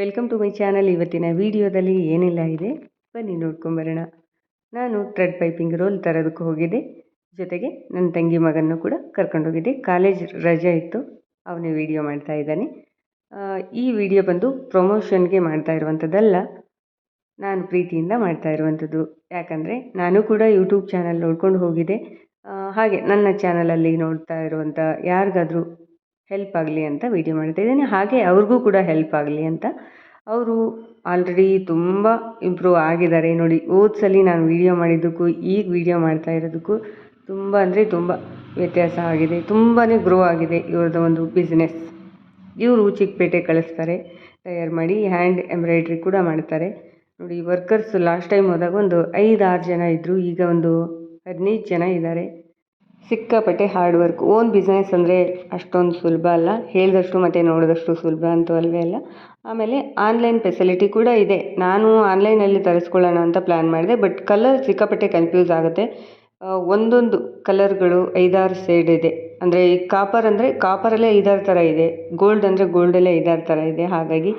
Welcome to my channel. ಇವತ್ತಿನ ವಿಡಿಯೋದಲ್ಲಿ ಏನೆಲ್ಲ ಇದೆ? ಬನ್ನಿ ನೋಡ್ಕೊಂಬರೋಣ ನಾನು ಥ್ರೆಡ್ ಪೈಪಿಂಗ್ ರೋಲ್ ತರೋದಕ್ಕೆ ಹೋಗಿದ್ದೆ. ಜೊತೆಗೆ ನನ್ನ ತಂಗಿ ಮಗನ್ನು ಕೂಡ ಕರ್ಕೊಂಡೋಗಿದ್ದೆ ಕಾಲೇಜ್ ರಜೆ ಇತ್ತು. ಅವನೇ ವಿಡಿಯೋ ಮಾಡ್ತಾ ಇದ್ದಾನೆ. ಈ ವಿಡಿಯೋ ಬಂದು ಪ್ರಮೋಷನ್ಗೆ ಮಾಡ್ತಾ ಇರುವಂಥದ್ದಲ್ಲ, ನಾನು ಪ್ರೀತಿಯಿಂದ ಮಾಡ್ತಾ ಇರುವಂಥದ್ದು. ಯಾಕಂದರೆ ನಾನು ಕೂಡ ಯೂಟ್ಯೂಬ್ ಚಾನಲ್ ನೋಡ್ಕೊಂಡು ಹೋಗಿದ್ದೆ. ಹಾಗೆ ನನ್ನ ಚಾನಲಲ್ಲಿ ನೋಡ್ತಾ ಇರುವಂಥ ಯಾರಿಗಾದರೂ ಹೆಲ್ಪ್ ಆಗಲಿ ಅಂತ ವಿಡಿಯೋ ಮಾಡ್ತಾ ಇದ್ದೀನಿ ಹಾಗೆ ಅವ್ರಿಗೂ ಕೂಡ ಹೆಲ್ಪ್ ಆಗಲಿ ಅಂತ. ಅವರು ಆಲ್ರೆಡಿ ತುಂಬ ಇಂಪ್ರೂವ್ ಆಗಿದ್ದಾರೆ. ನೋಡಿ ಓದ್ಸಲಿ ನಾನು ವಿಡಿಯೋ ಮಾಡಿದ್ದಕ್ಕೂ, ಈಗ ವಿಡಿಯೋ ಮಾಡ್ತಾ ಇರೋದಕ್ಕೂ ತುಂಬ ಅಂದರೆ ತುಂಬ ವ್ಯತ್ಯಾಸ ಆಗಿದೆ. ತುಂಬಾ ಗ್ರೋ ಆಗಿದೆ ಇವ್ರದ್ದು ಒಂದು ಬಿಸ್ನೆಸ್ ಇವರು ಚಿಕ್ಕಪೇಟೆ ಕಳಿಸ್ತಾರೆ, ತಯಾರು ಮಾಡಿ ಹ್ಯಾಂಡ್ ಎಂಬ್ರಾಯ್ಡ್ರಿ ಕೂಡ ಮಾಡ್ತಾರೆ. ನೋಡಿ ವರ್ಕರ್ಸ್ ಲಾಸ್ಟ್ ಟೈಮ್ ಹೋದಾಗ ಒಂದು ಐದು ಆರು ಜನ ಇದ್ದರು ಈಗ ಒಂದು ಹದಿನೈದು ಜನ ಇದ್ದಾರೆ. ಸಿಕ್ಕಾಪಟ್ಟೆ ಹಾರ್ಡ್ ವರ್ಕ್ ಓನ್ ಬಿಸ್ನೆಸ್ ಅಂದರೆ ಅಷ್ಟೊಂದು ಸುಲಭ ಅಲ್ಲ. ಹೇಳಿದಷ್ಟು ಮತ್ತು ನೋಡಿದಷ್ಟು ಸುಲಭ ಅಂತೂ ಅಲ್ವೇ ಅಲ್ಲ. ಆಮೇಲೆ ಆನ್ಲೈನ್ ಫೆಸಿಲಿಟಿ ಕೂಡ ಇದೆ. ನಾನು ಆನ್ಲೈನಲ್ಲಿ ತರಿಸ್ಕೊಳ್ಳೋಣ ಅಂತ ಪ್ಲ್ಯಾನ್ ಮಾಡಿದೆ. ಬಟ್ ಕಲರ್ ಸಿಕ್ಕಾಪಟ್ಟೆ ಕನ್ಫ್ಯೂಸ್ ಆಗುತ್ತೆ. ಒಂದೊಂದು ಕಲರ್ಗಳು ಐದಾರು ಸೈಡ್ ಇದೆ. ಅಂದರೆ ಈ ಕಾಪರ್ ಅಂದರೆ ಕಾಪರಲ್ಲೇ ಐದಾರು ಥರ ಇದೆ. ಗೋಲ್ಡ್ ಅಂದರೆ ಗೋಲ್ಡಲ್ಲೇ ಐದಾರು ಥರ ಇದೆ. ಹಾಗಾಗಿ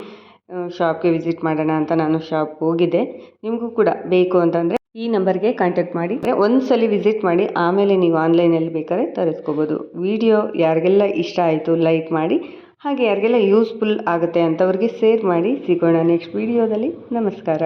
ಶಾಪ್ಗೆ ವಿಸಿಟ್ ಮಾಡೋಣ ಅಂತ ನಾನು ಶಾಪ್ ಹೋಗಿದ್ದೆ. ನಿಮಗೂ ಕೂಡ ಬೇಕು ಅಂತಂದರೆ ಈ ನಂಬರ್ಗೆ ಕಾಂಟ್ಯಾಕ್ಟ್ ಮಾಡಿ. ಒಂದ್ಸಲಿ ಸಲ ವಿಸಿಟ್ ಮಾಡಿ, ಆಮೇಲೆ ನೀವು ಆನ್ಲೈನಲ್ಲಿ ಬೇಕಾದ್ರೆ ತರಿಸ್ಕೋಬೋದು. ವಿಡಿಯೋ ಯಾರಿಗೆಲ್ಲ ಇಷ್ಟ ಆಯಿತು ಲೈಕ್ ಮಾಡಿ, ಹಾಗೆ ಯಾರಿಗೆಲ್ಲ ಯೂಸ್ಫುಲ್ ಆಗುತ್ತೆ ಅಂಥವ್ರಿಗೆ ಶೇರ್ ಮಾಡಿ ಸಿಗೋಣ ನೆಕ್ಸ್ಟ್ ವಿಡಿಯೋದಲ್ಲಿ. ನಮಸ್ಕಾರ.